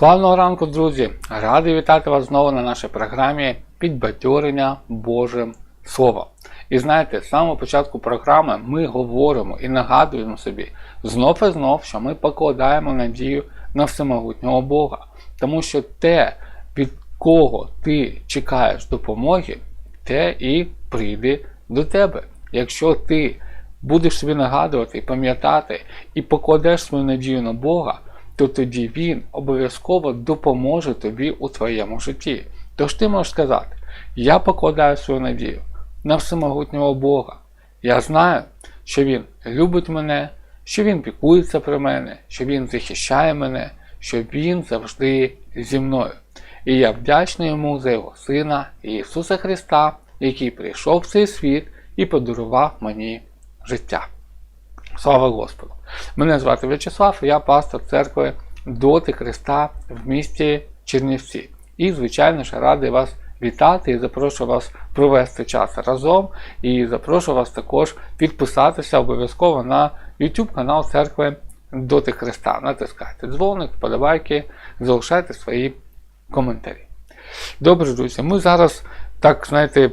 Славного ранку, друзі! Радий вітати вас знову на нашій програмі Підбадьорення Божим Словом. І знаєте, з самого початку програми ми говоримо і нагадуємо собі знов і знов, що ми покладаємо надію на всемогутнього Бога. Тому що те, від кого ти чекаєш допомоги, те і прийде до тебе. Якщо ти будеш собі нагадувати і пам'ятати і покладеш свою надію на Бога, то тоді Він обов'язково допоможе тобі у твоєму житті. Тож ти можеш сказати: Я покладаю свою надію на всемогутнього Бога. Я знаю, що Він любить мене, що Він піклується про мене, що Він захищає мене, що Він завжди зі мною. І я вдячний йому за його Сина Ісуса Христа, який прийшов в цей світ і подарував мені життя. Слава Господу! Мене звати В'ячеслав, я пастор церкви Доти Христа в місті Чернівці. І, звичайно ж, радий вас вітати і запрошую вас провести час разом. І запрошую вас також підписатися обов'язково на YouTube канал церкви Доти Христа. Натискайте дзвоник, вподобайки, залишайте свої коментарі. Добре, друзі, ми зараз, так, знаєте,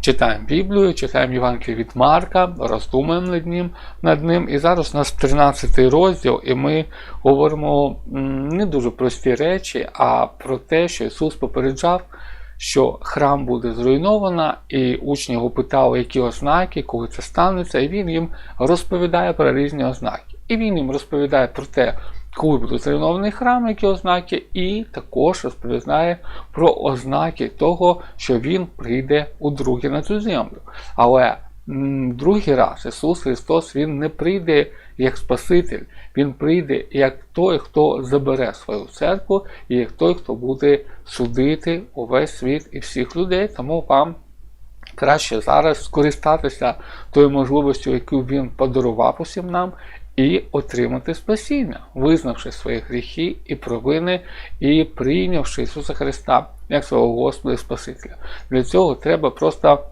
Читаємо Біблію, читаємо Євангелію від Марка, роздумуємо над ним, над ним. І зараз у нас 13 розділ, і ми говоримо не дуже прості речі, а про те, що Ісус попереджав, що храм буде зруйновано, і учні його питали, які ознаки, коли це станеться, і він їм розповідає про різні ознаки. І він їм розповідає про те, коли буде зруйнований храм, які ознаки, і також розповідає про ознаки того, що Він прийде у друге на цю землю. Але другий раз Ісус Христос Він не прийде як Спаситель, Він прийде як той, хто забере свою церкву, і як той, хто буде судити увесь світ і всіх людей. Тому вам краще зараз скористатися тою можливістю, яку він подарував усім нам, і отримати спасіння, визнавши свої гріхи і провини, і прийнявши Ісуса Христа як свого Господа і Спасителя. Для цього треба просто.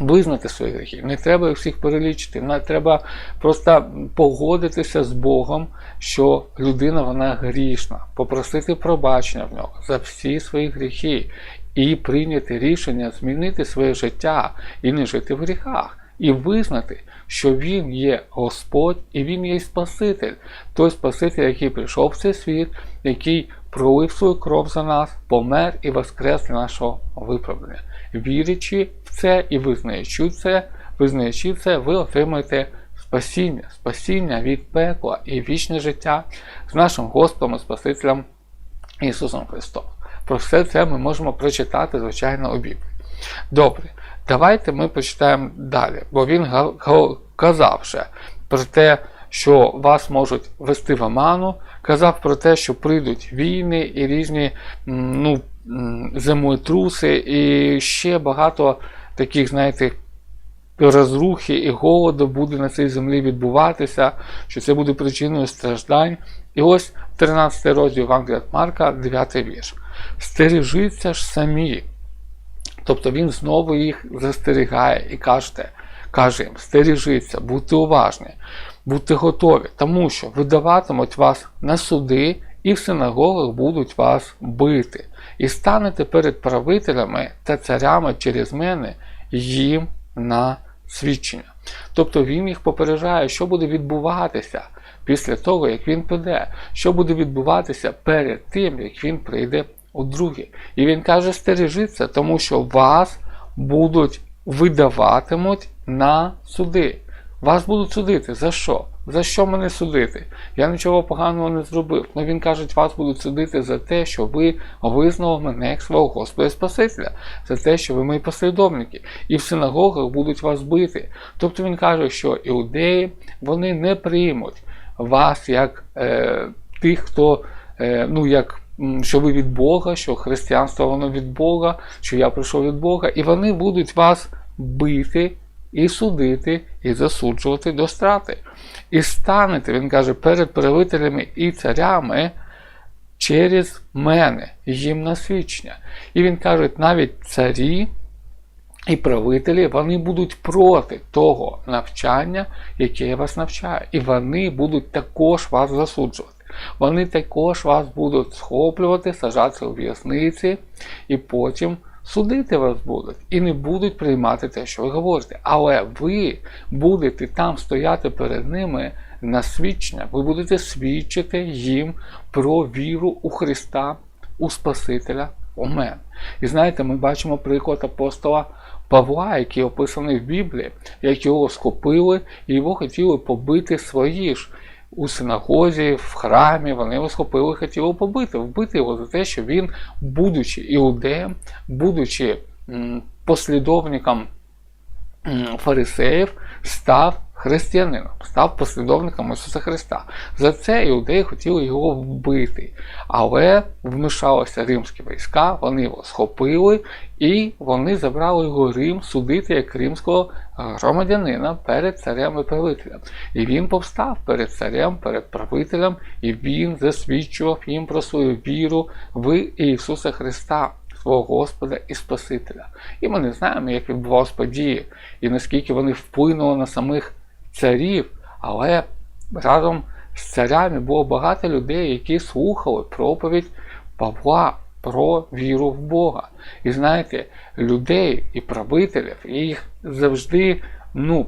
Визнати свої гріхи, не треба їх всіх перелічити, треба просто погодитися з Богом, що людина вона грішна, попросити пробачення в нього за всі свої гріхи і прийняти рішення змінити своє життя і не жити в гріхах, і визнати, що Він є Господь і Він є Спаситель, той Спаситель, який прийшов в цей світ, який пролив свою кров за нас, помер і воскрес для нашого виправдання. Вірячи в це і визнаючи це, визнаючи це, ви отримаєте спасіння, спасіння від пекла і вічне життя з нашим Господом і Спасителем Ісусом Христом. Про все це ми можемо прочитати, звичайно, у Біблії. Добре, давайте ми почитаємо далі, бо він казав ще про те, що вас можуть вести в оману, казав про те, що прийдуть війни і різні ну, землетруси, і ще багато таких, знаєте, розрухи і голоду буде на цій землі відбуватися, що це буде причиною страждань. І ось 13 розділ Євангелія Марка, 9 вірш. Стережіться ж самі. Тобто він знову їх застерігає і каже, каже їм, стережіться, будьте уважні, будьте готові, тому що видаватимуть вас на суди і в синагогах будуть вас бити. І станете перед правителями та царями через мене їм на свідчення. Тобто він їх попереджає, що буде відбуватися після того, як він піде, що буде відбуватися перед тим, як він прийде у друге. І він каже, стережіться, тому що вас будуть видаватимуть на суди. Вас будуть судити. За що? За що мене судити? Я нічого поганого не зробив. Ну він каже, вас будуть судити за те, що ви визнали мене як свого Господа Спасителя, за те, що ви мої послідовники. І в синагогах будуть вас бити. Тобто він каже, що іудеї вони не приймуть вас як е, тих, хто е, ну як що ви від Бога, що християнство воно від Бога, що я прийшов від Бога, і вони будуть вас бити і судити, і засуджувати до страти. І станете, він каже, перед правителями і царями через мене, їм на свідчення. І він каже, навіть царі. І правителі вони будуть проти того навчання, яке я вас навчаю. І вони будуть також вас засуджувати. Вони також вас будуть схоплювати, сажати у в'язниці і потім судити вас будуть і не будуть приймати те, що ви говорите. Але ви будете там стояти перед ними на свідчення. Ви будете свідчити їм про віру у Христа, у Спасителя, у мене. І знаєте, ми бачимо приклад апостола Павла, який описаний в Біблії, як його схопили і його хотіли побити свої ж. У синагозі, в храмі вони його схопили, хотіли побити, вбити його за те, що він, будучи іудеєм, будучи послідовником фарисеїв, став християнином, став послідовником Ісуса Христа. За це іудеї хотіли його вбити. Але вмішалися римські війська, вони його схопили і вони забрали його Рим судити як римського громадянина перед царем і правителем. І він повстав перед царем, перед правителем, і він засвідчував їм про свою віру в Ісуса Христа. Свого Господа і Спасителя. І ми не знаємо, як відбувалися події, і наскільки вони вплинули на самих царів, але разом з царями було багато людей, які слухали проповідь Павла про віру в Бога. І знаєте, людей і правителів, їх завжди, ну,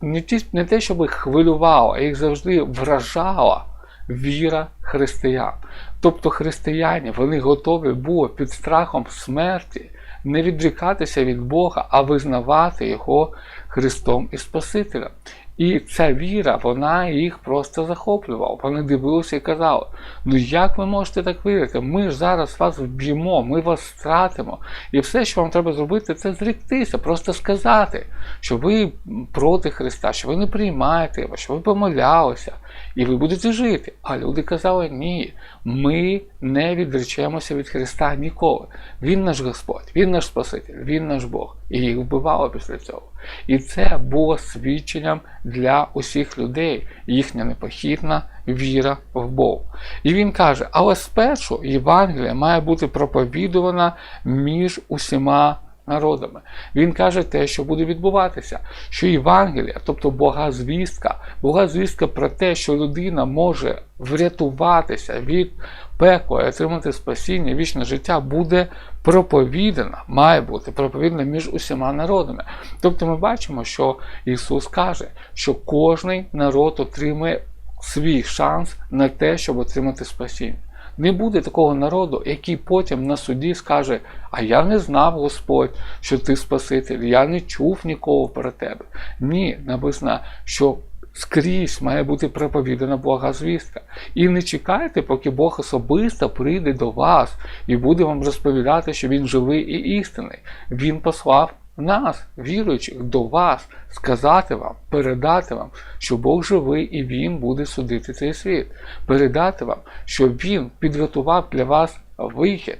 не ті, не те, щоб їх хвилювало, а їх завжди вражала віра християн. Тобто християни вони готові були під страхом смерті не відрікатися від Бога, а визнавати Його Христом і Спасителем. І ця віра, вона їх просто захоплювала. Вони дивилися і казали: ну як ви можете так вірити? Ми ж зараз вас вб'ємо, ми вас стратимо. І все, що вам треба зробити, це зріктися, просто сказати, що ви проти Христа, що ви не приймаєте його, що ви помилялися, і ви будете жити. А люди казали, ні, ми не відречемося від Христа ніколи. Він наш Господь, Він наш Спаситель, Він наш Бог. І їх вбивало після цього. І це було свідченням для усіх людей, їхня непохитна віра в Бога. І він каже: але спершу Євангелія має бути проповідувана між усіма народами. Він каже те, що буде відбуватися, що Євангелія, тобто Бога звістка, Бога звістка про те, що людина може врятуватися від пекла і отримати спасіння, вічне життя, буде проповідана, має бути проповідана між усіма народами. Тобто ми бачимо, що Ісус каже, що кожний народ отримує свій шанс на те, щоб отримати спасіння. Не буде такого народу, який потім на суді скаже: А я не знав, Господь, що ти Спаситель, я не чув нікого про тебе. Ні, написано, що скрізь має бути проповідана блага звістка. І не чекайте, поки Бог особисто прийде до вас і буде вам розповідати, що Він живий і істинний. Він послав нас, віруючих, до вас, сказати вам, передати вам, що Бог живий і Він буде судити цей світ, передати вам, що Він підготував для вас вихід,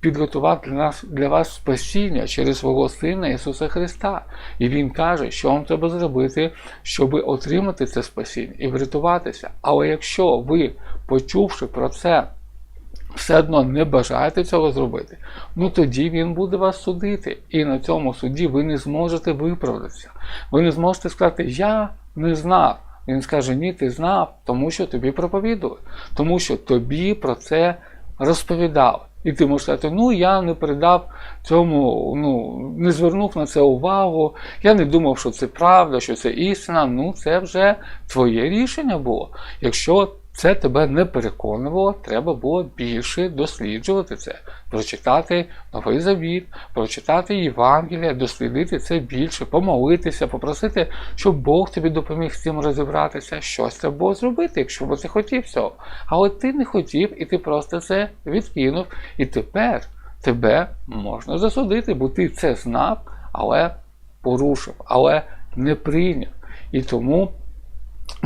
підготував для нас для вас спасіння через свого Сина Ісуса Христа. І Він каже, що вам треба зробити, щоб отримати це спасіння і врятуватися. Але якщо ви, почувши про це, все одно не бажаєте цього зробити, ну тоді він буде вас судити. І на цьому суді ви не зможете виправдатися. Ви не зможете сказати, я не знав. Він скаже, ні, ти знав, тому що тобі проповідували, тому що тобі про це розповідали. І ти можеш сказати, ну я не передав цьому, ну не звернув на це увагу, я не думав, що це правда, що це істина. Ну це вже твоє рішення було. Якщо це тебе не переконувало, треба було більше досліджувати це, прочитати Новий Завіт, прочитати Євангелія, дослідити це більше, помолитися, попросити, щоб Бог тобі допоміг з цим розібратися, щось треба було зробити, якщо б ти хотів цього. Але ти не хотів, і ти просто це відкинув. І тепер тебе можна засудити, бо ти це знав, але порушив, але не прийняв. І тому.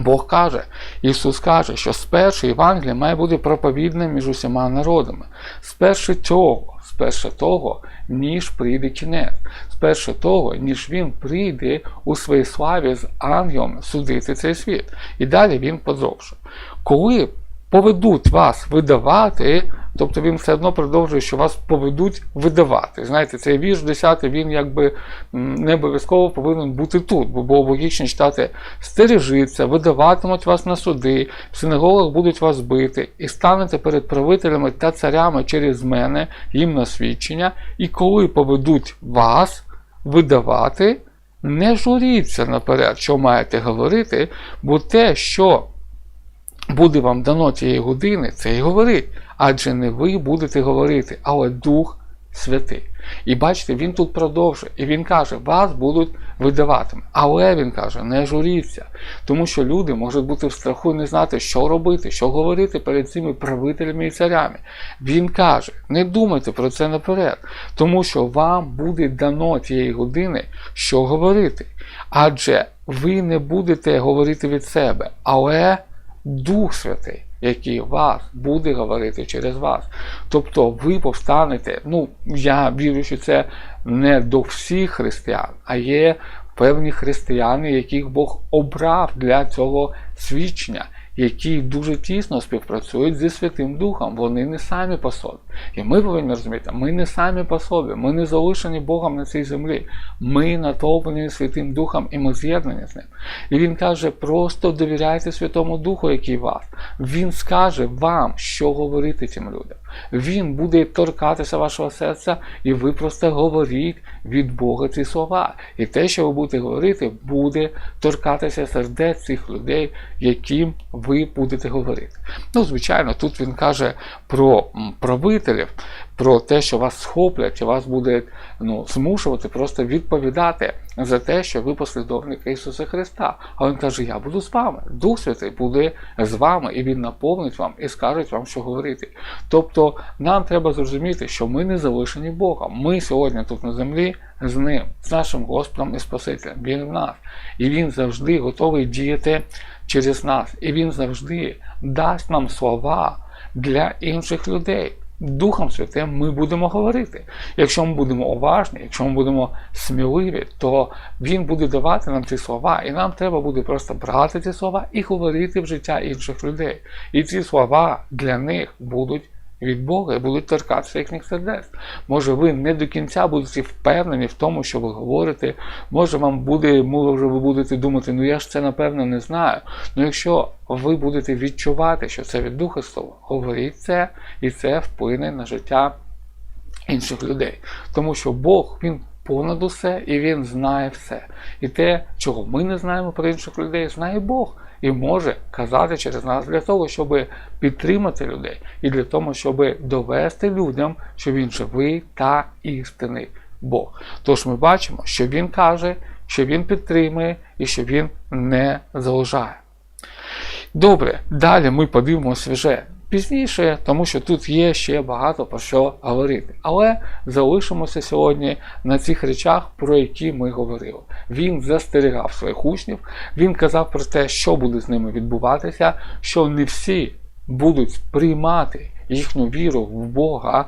Бог каже, Ісус каже, що спершу Євангелія має бути проповідним між усіма народами. Спершу того, спершу того, ніж прийде кінець, спершу того, ніж Він прийде у своїй славі з ангелом судити цей світ. І далі він продовжує. Коли поведуть вас видавати Тобто він все одно продовжує, що вас поведуть видавати. Знаєте, цей вірш 10, він якби не обов'язково повинен бути тут, бо було логічно читати стережиться, видаватимуть вас на суди, в синагогах будуть вас бити, і станете перед правителями та царями через мене, їм на свідчення, і коли поведуть вас видавати, не журіться наперед, що маєте говорити, бо те, що буде вам дано тієї години, це і говорить. Адже не ви будете говорити, але Дух Святий. І бачите, він тут продовжує. І він каже, вас будуть видаватиме. Але він каже, не журіться. Тому що люди можуть бути в страху і не знати, що робити, що говорити перед цими правителями і царями. Він каже, не думайте про це наперед, тому що вам буде дано тієї години, що говорити. Адже ви не будете говорити від себе, але Дух Святий, який вас буде говорити через вас. Тобто ви повстанете. Ну, я вірю, що це не до всіх християн, а є певні християни, яких Бог обрав для цього свідчення. Які дуже тісно співпрацюють зі Святим Духом, вони не самі по собі. І ми повинні розуміти, ми не самі по собі, ми не залишені Богом на цій землі. Ми натовпені Святим Духом і ми з'єднані з ним. І він каже: просто довіряйте Святому Духу, який вас. Він скаже вам, що говорити цим людям. Він буде торкатися вашого серця, і ви просто говоріть від Бога ці слова. І те, що ви будете говорити, буде торкатися сердець цих людей, яким ви будете говорити. Ну, звичайно, тут він каже про правителів, про те, що вас схоплять і вас буде ну, змушувати просто відповідати за те, що ви послідовники Ісуса Христа. А Він каже: Я буду з вами. Дух Святий буде з вами, і Він наповнить вам і скаже вам, що говорити. Тобто нам треба зрозуміти, що ми не залишені Богом. Ми сьогодні тут на землі з Ним, з нашим Господом і Спасителем. Він в нас. І Він завжди готовий діяти через нас. І Він завжди дасть нам слова для інших людей. Духом Святим ми будемо говорити. Якщо ми будемо уважні, якщо ми будемо сміливі, то Він буде давати нам ці слова, і нам треба буде просто брати ці слова і говорити в життя інших людей. І ці слова для них будуть від Бога і будуть торкатися їхніх сердець. Може, ви не до кінця будете впевнені в тому, що ви говорите. Може, вам буде, може, ви будете думати, ну я ж це напевно не знаю. Ну якщо ви будете відчувати, що це від Духа Слова, говоріть це, і це вплине на життя інших людей. Тому що Бог, Він понад усе і Він знає все. І те, чого ми не знаємо про інших людей, знає Бог і може казати через нас для того, щоб підтримати людей, і для того, щоб довести людям, що він живий та істинний Бог. Тож ми бачимо, що він каже, що він підтримує і що він не залежає. Добре, далі ми подивимося вже пізніше, тому що тут є ще багато про що говорити. Але залишимося сьогодні на цих речах, про які ми говорили. Він застерігав своїх учнів, він казав про те, що буде з ними відбуватися, що не всі будуть приймати їхню віру в Бога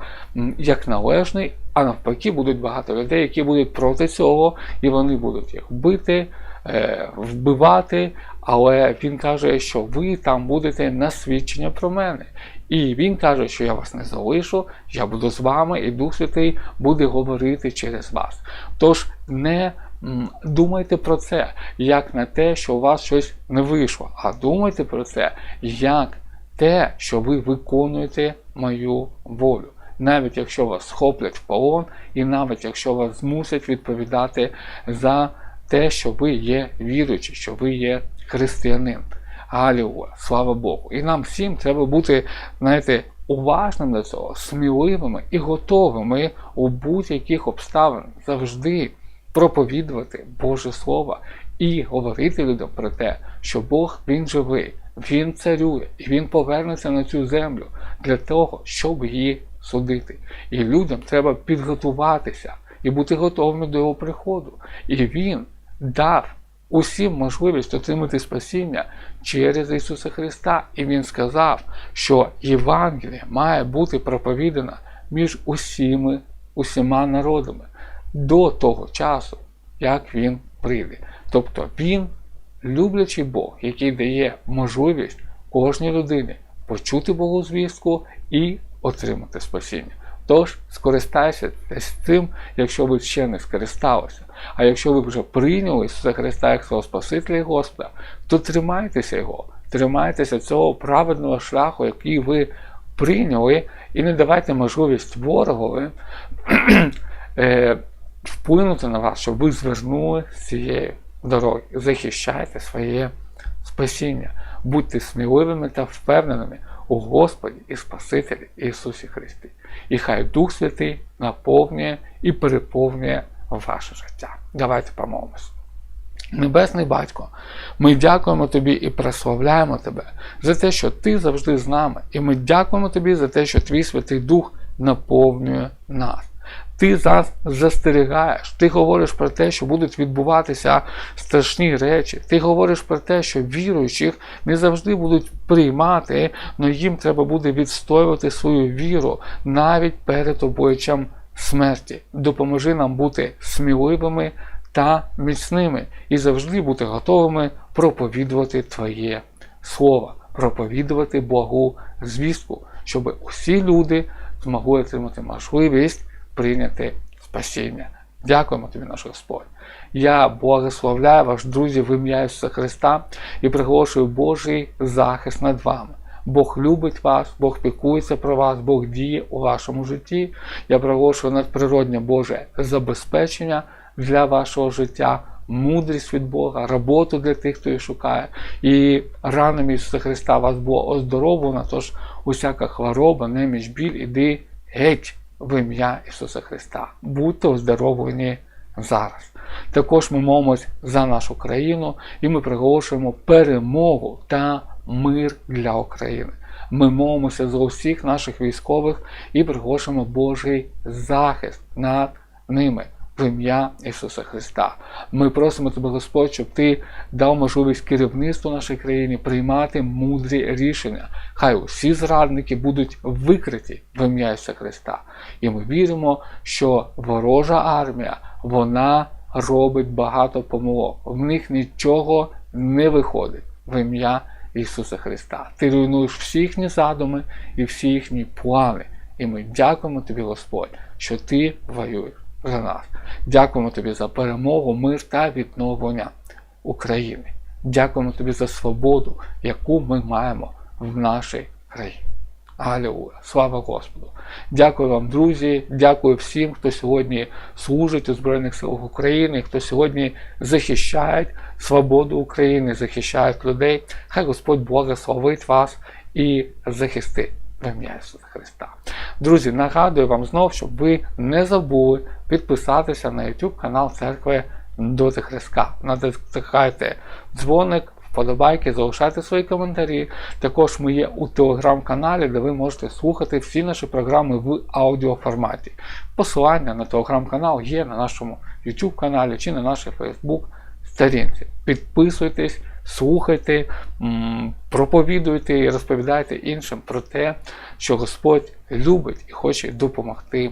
як належний, а навпаки, будуть багато людей, які будуть проти цього, і вони будуть їх бити. Е, вбивати, але він каже, що ви там будете на свідчення про мене. І він каже, що я вас не залишу, я буду з вами, і Дух Святий буде говорити через вас. Тож не думайте про це, як на те, що у вас щось не вийшло, а думайте про це, як те, що ви виконуєте мою волю. Навіть якщо вас схоплять в полон, і навіть якщо вас змусять відповідати за те, що ви є віруючі, що ви є християнин. Алілуя, слава Богу. І нам всім треба бути, знаєте, уважним до цього, сміливими і готовими у будь-яких обставинах завжди проповідувати Боже Слово і говорити людям про те, що Бог Він живий, Він царює, і Він повернеться на цю землю для того, щоб її судити. І людям треба підготуватися і бути готовими до його приходу. І Він дав усім можливість отримати спасіння через Ісуса Христа. І Він сказав, що Євангеліє має бути проповідана між усіми, усіма народами до того часу, як Він прийде. Тобто Він, люблячий Бог, який дає можливість кожній людині почути Богу звістку і отримати спасіння. Тож скористайся цим, якщо ви ще не скористалися. А якщо ви вже прийняли Ісуса Христа як свого Спасителя і Господа, то тримайтеся Його, тримайтеся цього праведного шляху, який ви прийняли, і не давайте можливість ворогові е, вплинути на вас, щоб ви звернули з цієї дороги. Захищайте своє спасіння, будьте сміливими та впевненими у Господі і Спасителі Ісусі Христі. І хай Дух Святий наповнює і переповнює ваше життя. Давайте помолимось. Небесний Батько, ми дякуємо Тобі і прославляємо Тебе за те, що Ти завжди з нами. І ми дякуємо Тобі за те, що Твій Святий Дух наповнює нас. Ти нас застерігаєш, ти говориш про те, що будуть відбуватися страшні речі. Ти говориш про те, що віруючих не завжди будуть приймати, але їм треба буде відстоювати свою віру навіть перед обоючем смерті. Допоможи нам бути сміливими та міцними і завжди бути готовими проповідувати Твоє Слово, проповідувати благу звістку, щоб усі люди змогли отримати можливість прийняти спасіння. Дякуємо тобі, наш Господь. Я благословляю вас, друзі, в ім'я Ісуса Христа і приголошую Божий захист над вами. Бог любить вас, Бог пікується про вас, Бог діє у вашому житті. Я приголошую надприродне Боже забезпечення для вашого життя, мудрість від Бога, роботу для тих, хто її шукає. І ранами Ісуса Христа вас було оздоровлено, тож усяка хвороба, неміч, біль, іди геть в ім'я Ісуса Христа. Будьте оздоровлені зараз. Також ми молимось за нашу країну і ми приголошуємо перемогу та мир для України. Ми молимося за усіх наших військових і приголошуємо Божий захист над ними. В ім'я Ісуса Христа. Ми просимо Тебе, Господь, щоб Ти дав можливість керівництву нашій країні приймати мудрі рішення. Хай усі зрадники будуть викриті в ім'я Ісуса Христа. І ми віримо, що ворожа армія вона робить багато помилок. В них нічого не виходить в ім'я Ісуса Христа. Ти руйнуєш всі їхні задуми і всі їхні плани. І ми дякуємо Тобі, Господь, що Ти воюєш за нас. Дякуємо Тобі за перемогу, мир та відновлення України. Дякуємо Тобі за свободу, яку ми маємо в нашій країні. Алілуя! Слава Господу! Дякую вам, друзі, дякую всім, хто сьогодні служить у Збройних силах України, хто сьогодні захищає свободу України, захищає людей. Хай Господь благословить вас і захистить ім'я Ісуса Христа. Друзі, нагадую вам знов, щоб ви не забули підписатися на YouTube канал Церкви Доти Христа. Натискайте дзвоник, вподобайки, залишайте свої коментарі. Також ми є у телеграм-каналі, де ви можете слухати всі наші програми в аудіоформаті. Посилання на телеграм-канал є на нашому YouTube каналі чи на нашій Facebook сторінці. Підписуйтесь, слухайте, проповідуйте і розповідайте іншим про те, що Господь любить і хоче допомогти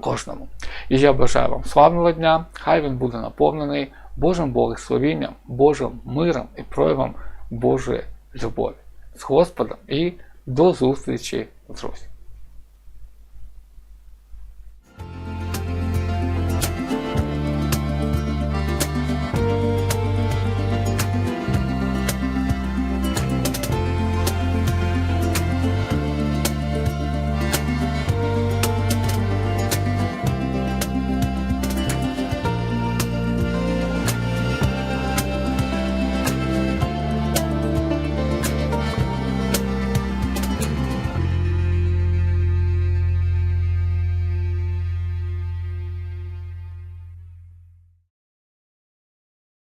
кожному. І я бажаю вам славного дня, хай він буде наповнений Божим благословінням, Божим миром і проявом Божої любові з Господом і до зустрічі, друзі!